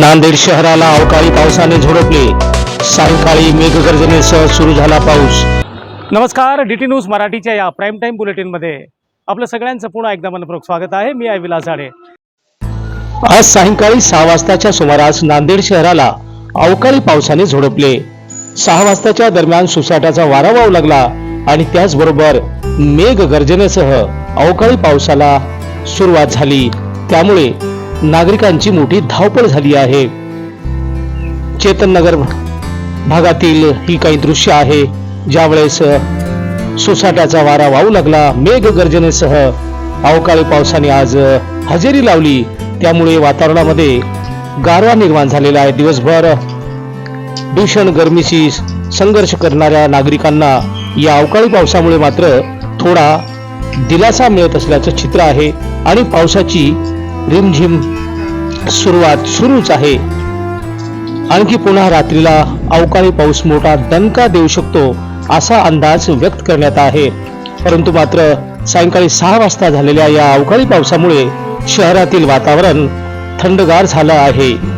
नांदेड शहराला अवकाळी पावसाने झोडपले. सायंकाळी मेघगर्जनेसह सुरू झाला पाऊस. नमस्कार डी टी न्यूज मराठीच्या या प्राईम टाईम बुलेटिनमध्ये. आपलं सगळ्यांचं पुन्हा एकदा मनपूर्वक स्वागत आहे. मी आहे विलास झाडे. आज सायंकाळी सहा वाजताच्या सुमारास नांदेड शहराला अवकाळी पावसाने झोडपले. सहा वाजताच्या दरम्यान सुसाट्याचा वारा वाहू लागला आणि त्याचबरोबर मेघ गर्जनेसह अवकाळी पावसाला सुरुवात झाली. त्यामुळे नागरिकांची मोठी धावपळ झाली आहे. चेतन नगर भागातील ही काही दृश्य आहे ज्यावेळेस सोसाट्याचा वारा वाहू लागला मेघ गर्जनेसह अवकाळी पावसाने आज हजेरी लावली. त्यामुळे वातावरणामध्ये गारवा निर्माण झालेला आहे. दिवसभर भीषण गरमीशी संघर्ष करणाऱ्या नागरिकांना या अवकाळी पावसामुळे मात्र थोडा दिलासा मिळत असल्याचं चित्र आहे आणि पावसाची रिमझिम सुरुवात सुरूच आहे. आणखी पुन्हा रात्रीला अवकाळी पाऊस मोठा दणका देऊ शकतो असा अंदाज व्यक्त करण्यात आहे. परंतु मात्र सायंकाळी सहा वाजता झालेल्या या अवकाळी पावसामुळे शहरातील वातावरण थंडगार झालं आहे.